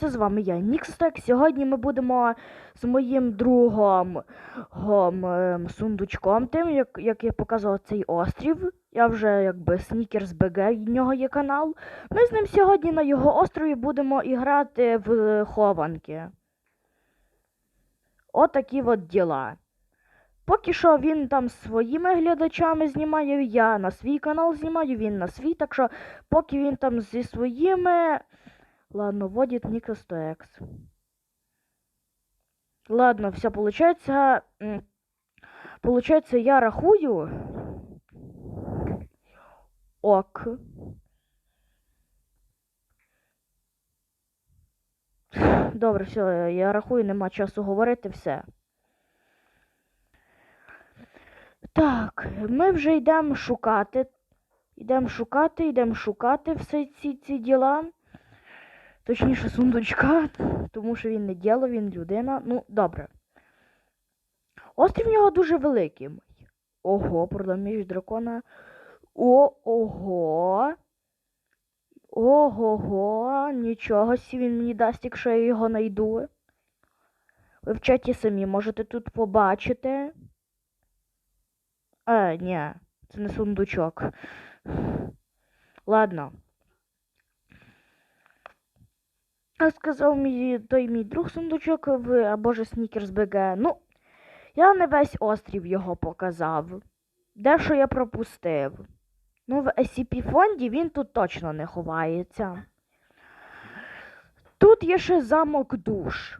Це з вами я, Нікстек. Сьогодні ми будемо з моїм другом гом, ем, сундучком, тим, як, як я показував цей острів. Я вже якби Снікерс БГ, в нього є канал. Ми з ним сьогодні на його острові будемо іграти в хованки. Отакі от діла. Поки що він там своїми глядачами знімає, я на свій канал знімаю, він на свій, так що поки він там зі своїми. Ладно, вводит Нико 100x. Ладно, все, получается... Получается, я рахую. Ок. Добре, все, я рахую, нема часу говорити, все. Так, ми вже йдемо шукати. Йдемо шукати, йдемо шукати всі ці, ці діла. Точніше, сундучка, тому що він не діло, він людина. Ну, добре. Острів в нього дуже великий. Ого, продаміж дракона. О, ого. Ого-го, нічого сі він мені дасть, якщо я його знайду. Ви в чаті самі можете тут побачити. Е, ні, це не сундучок. Ладно. А сказав мій той мій друг сундучок в або ж Снікерс БГ. Ну, я не весь острів його показав. Дещо я пропустив. Ну, в SCP фонді він тут точно не ховається. Тут є ще замок душ.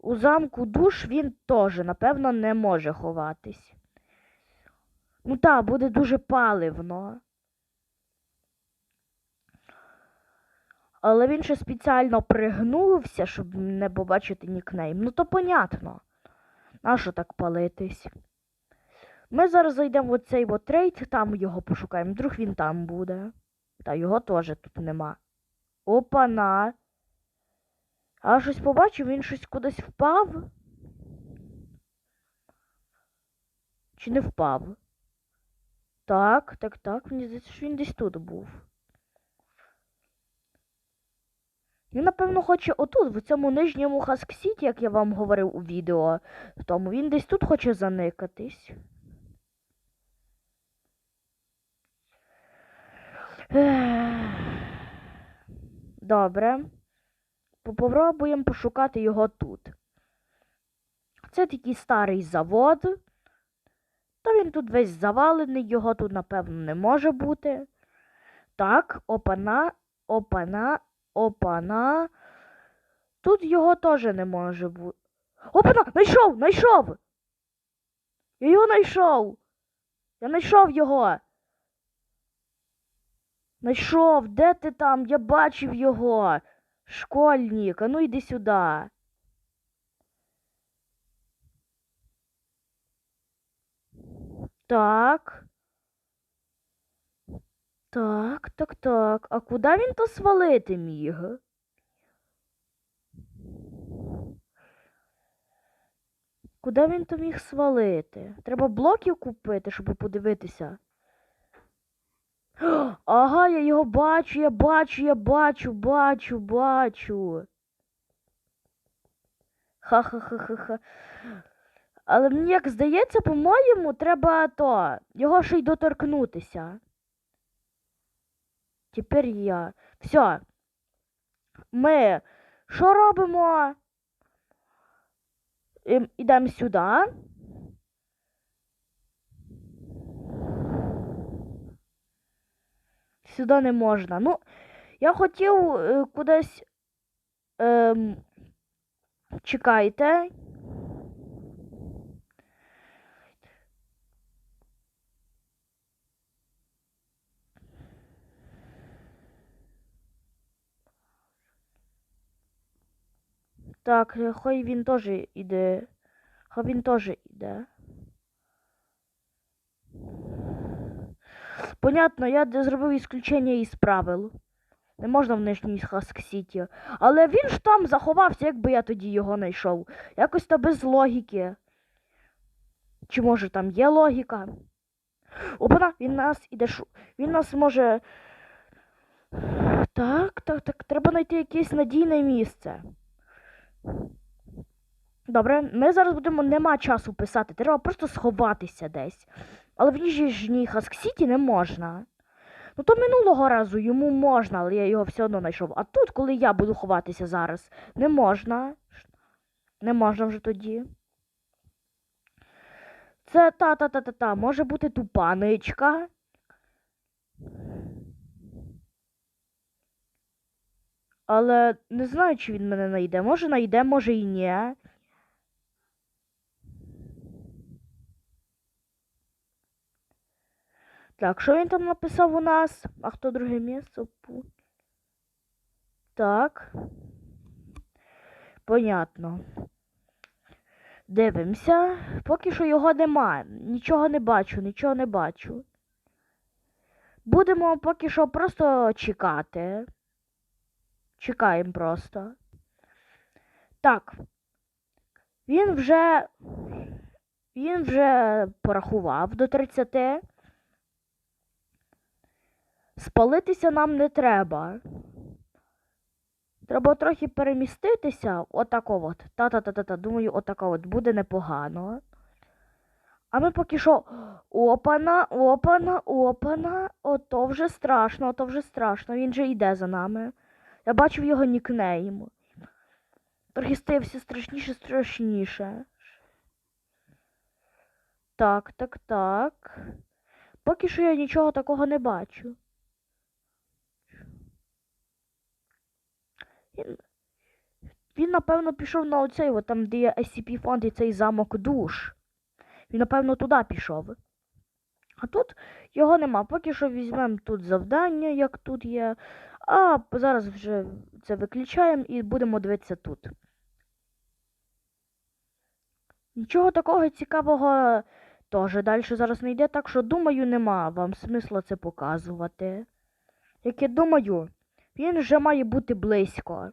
У замку душ він теж, напевно, не може ховатись. Ну так, буде дуже паливно. Але він ще спеціально пригнувся, щоб не побачити нікнейм. Ну то понятно. Нащо так палитись? Ми зараз зайдемо в оцей трейд, там його пошукаємо. Вдруг він там буде. Та його теж тут нема. Опана. А щось побачив, він щось кудись впав? Чи не впав? Так, так, так. Мені здається, що він десь тут був. Він, напевно, хоче отут, в цьому нижньому Хасксіті, як я вам говорив у відео. Тому він десь тут хоче заникатись. Добре. Попробуємо пошукати його тут. Це такий старий завод. Та він тут весь завалений, його тут, напевно, не може бути. Так, опана, опана, опана. Тут його теж не може бути. Опана! Найшов! Найшов! Я його знайшов! Я знайшов його! Найшов! Де ти там? Я бачив його! Школьник, а ну йди сюди. Так. Так, так, так. А куди він то свалити міг? Куди він то міг свалити? Треба блоків купити, щоб подивитися. Ага, я його бачу, я бачу, я бачу, бачу, бачу. Ха-ха-ха-ха-ха. Але мені як здається, по-моєму, треба то, його ще й доторкнутися. Тепер я. Все. Ми що робимо? Ем, Ідемо сюди. Сюди не можна. Ну, я хотів е, кудись. Ем, чекайте. Так, е, хай він теж іде. Хай він теж іде. Понятно, я зробив ісключення із правил. Не можна в нижній Хаск Сіті. Але він ж там заховався, якби я тоді його знайшов. Якось то без логіки. Чи може там є логіка? Опана, він нас іде шу. Він нас може Так, так, так. Треба знайти якесь надійне місце. Добре, ми зараз будемо нема часу писати, треба просто сховатися десь. Але в Ніжній Хаск-Сіті не можна. Ну то минулого разу йому можна, але я його все одно знайшов. А тут, коли я буду ховатися зараз, не можна. Не можна вже тоді. Це та-та-та-та-та. Може бути тупа Але не знаю, чи він мене знайде. Може знайде, може і ні. Так, що він там написав у нас? А хто друге місце? Так. Понятно. Дивимося. Поки що його нема. Нічого не бачу, нічого не бачу. Будемо поки що просто чекати. Чекаємо просто. Так. Він вже. Він вже порахував до 30. Спалитися нам не треба. Треба трохи переміститися. Отако от. Та-та-та-та-та. Думаю, отако от буде непогано. А ми поки що. Опана, опана, опана. Ото вже страшно, ото вже страшно. Він же йде за нами. Я бачив його нікнейм. Трохи стає все страшніше, страшніше. Так, так, так. Поки що я нічого такого не бачу. Він, він напевно, пішов на оцей, от там, де є SCP фонд і цей замок душ. Він, напевно, туди пішов. А тут його нема. Поки що візьмемо тут завдання, як тут є. А зараз вже це виключаємо і будемо дивитися тут. Нічого такого цікавого теж далі зараз не йде, так що думаю, нема вам смисла це показувати. Як я думаю, він вже має бути близько.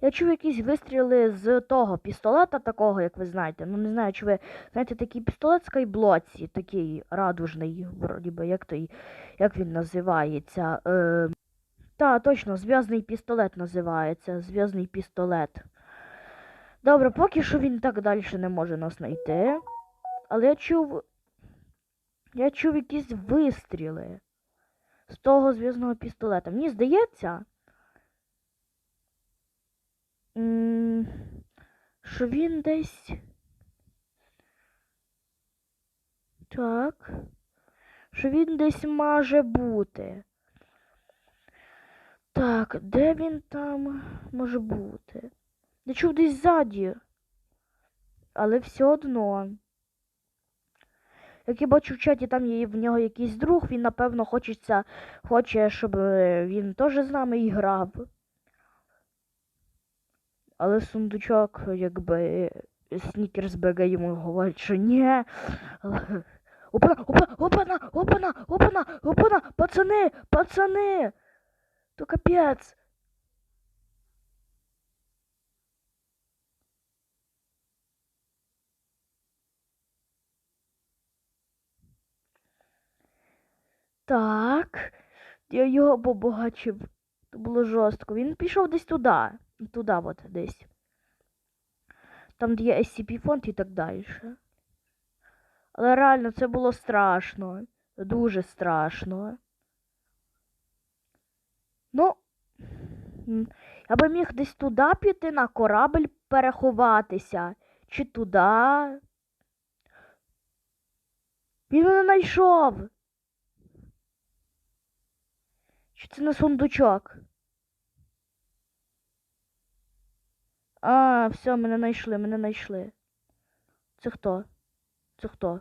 Я чув якісь вистріли з того пістолета такого, як ви знаєте. Ну не знаю, чи ви знаєте такий пістолет скайблоці, такий радужний, вроді би, як той, як він називається. Е, та, точно, зв'язний пістолет називається. Зв'язний пістолет. Добре, поки що він так далі не може нас знайти. Але я чув. Я чув якісь вистріли з того зв'язного пістолета. Мені здається. Що він десь. Так. Що він десь може бути. Так, де він там може бути? Я чув десь ззаді. Але все одно. Як я бачу в чаті, там є в нього якийсь друг, він, напевно, хочеться, хоче, щоб е, він теж з нами і грав. Але сундучок, якби Снікерсбега йому говорить, що ні. Опана, опана, опана, опана, опана, опана, пацани, пацани. То капець. Так. Я його побачив. Це було жорстко. Він пішов десь туди. Туди от десь. Там, де є SCP фонд і так далі. Але реально це було страшно. Дуже страшно. Ну. Я би міг десь туди піти на корабль переховатися. Чи туди. Він мене знайшов. Чи це не сундучок? А, все, мене знайшли, мене знайшли. Це хто? Це хто?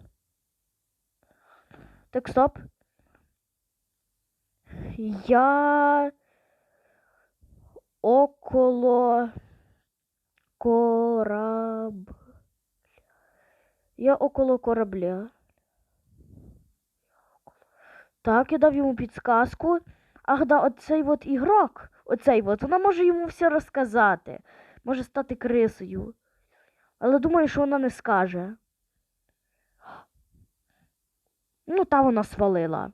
Так, стоп. Я около кораб. Я около корабля. Так, я дав йому підсказку. Ах, да, оцей от ігрок, оцей от, вона може йому все розказати. Може стати крисою. Але думаю, що вона не скаже. Ну, та вона свалила.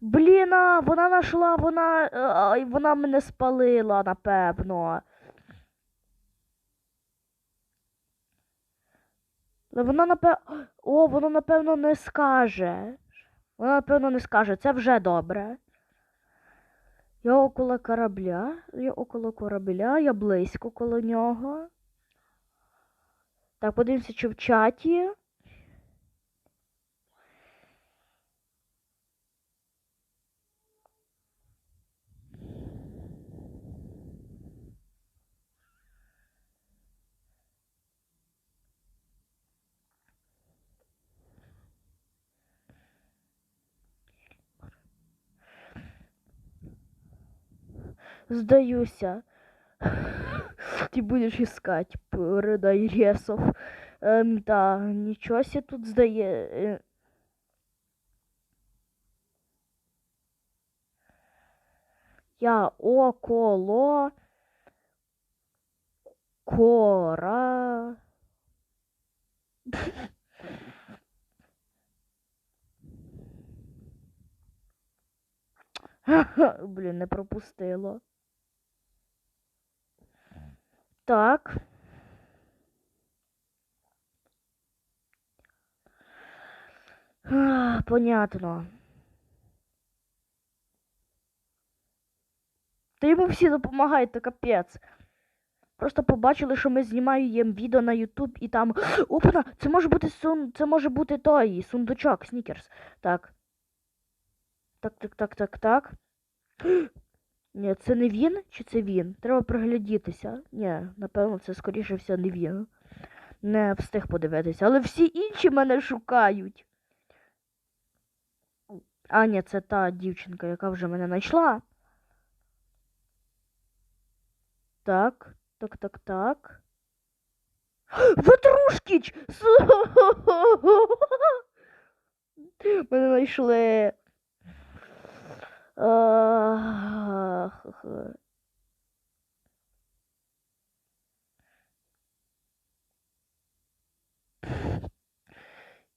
Блін, а, вона нашла, вона. е, вона мене спалила, напевно. Але вона напевно. О, вона напевно не скаже. Вона, напевно, не скаже. Це вже добре. Я около корабля. Я около корабля, я близько коло нього. Так, подивимося, чи в чаті. Сдаюся. Ты будешь искать, передай ресов. Эм, да, ничего себе тут здає. е. Я около кора. Блін, не пропустило. Так. А, Понятно. Та йому всі допомагають, то капець. Просто побачили, що ми знімаємо відео на YouTube і там. Опана! Це може бути сун. Це може бути той сундучок, снікерс. Так. Так, так, так, так, так. Ні, це не він чи це він? Треба приглядітися. Ні, напевно, це скоріше все не він. Не встиг подивитися. Але всі інші мене шукають. А, ні, це та дівчинка, яка вже мене знайшла. Так, так, так, так. Ватрушкіч! Мене знайшли.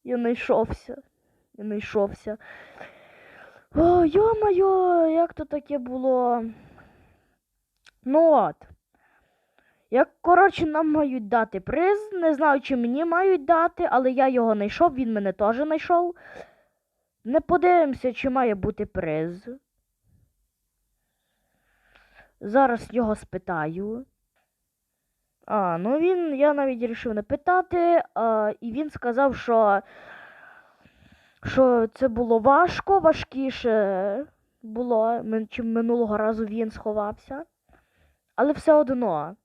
Я знайшовся. Я знайшовся. О, йо-моє, як то таке було? Ну от. Як, коротше, нам мають дати приз. Не знаю, чи мені мають дати, але я його знайшов, він мене теж знайшов. Не подивимося, чи має бути приз. Зараз його спитаю. А, ну він, я навіть вирішив не питати, а, і він сказав, що, що це було важко, важкіше було, чим минулого разу він сховався. Але все одно.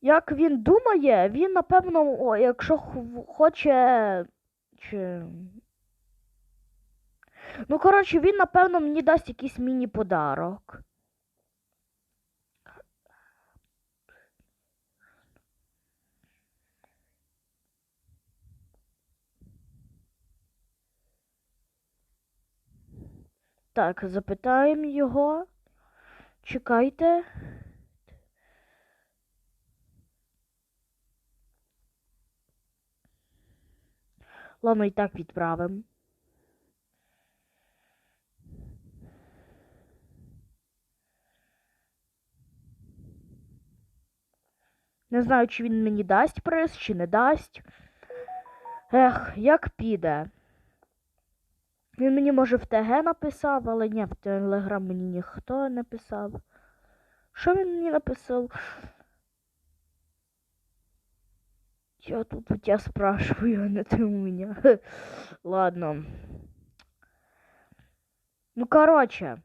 Як він думає, він, напевно, о, якщо хоче. Чи... Ну, коротше, він, напевно, мені дасть якийсь міні-подарок. Так, запитаємо його. Чекайте. Ладно, і так відправимо. Не знаю, чи він мені дасть приз, чи не дасть. Ех, як піде. Він мені, може, в ТГ написав, але ні, в Телеграм мені ніхто не писав. Що він мені написав? Я тут у тебя спрашиваю, а не ты у меня. Ладно. Ну, короче.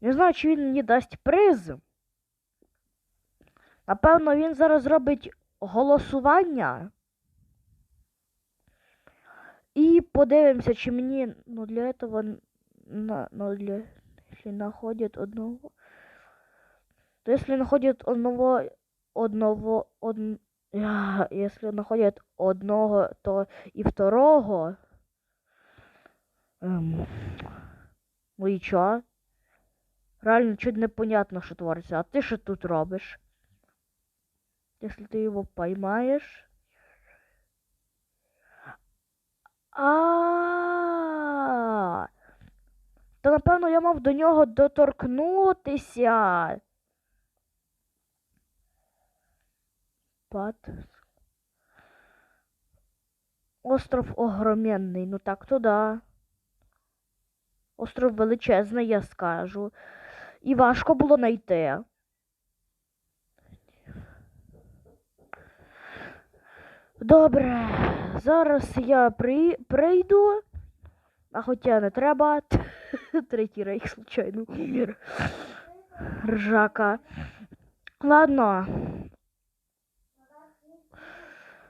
Не знаю, чи він мені дасть приз. Напевно, він зараз зробить голосування. І подивимося, чи мені, ну, для этого, на, ну, для, находят одного, то если находят одного, одного, од, я- если находят одного, то и второго, ем, ну і чо? Реально, чуть непонятно, що твориться. А ти що тут робиш? Если ты его поймаешь. А, Та напевно я мав до нього доторкнутися. Пат. Остров огроменний, ну так то. Остров величезний, я скажу. І важко було знайти. Добре, зараз я при... прийду. А хоча не треба. Третій рейх, случайно. умер. Ржака. Ладно.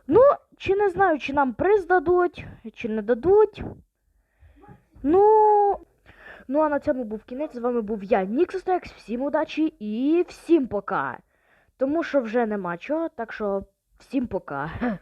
Ну, чи не знаю, чи нам приз дадуть, чи не дадуть. Ну. Ну, а на цьому був кінець. З вами був я, Ніксостекс. Всім удачі і всім пока. Тому що вже нема чого, так що всім пока.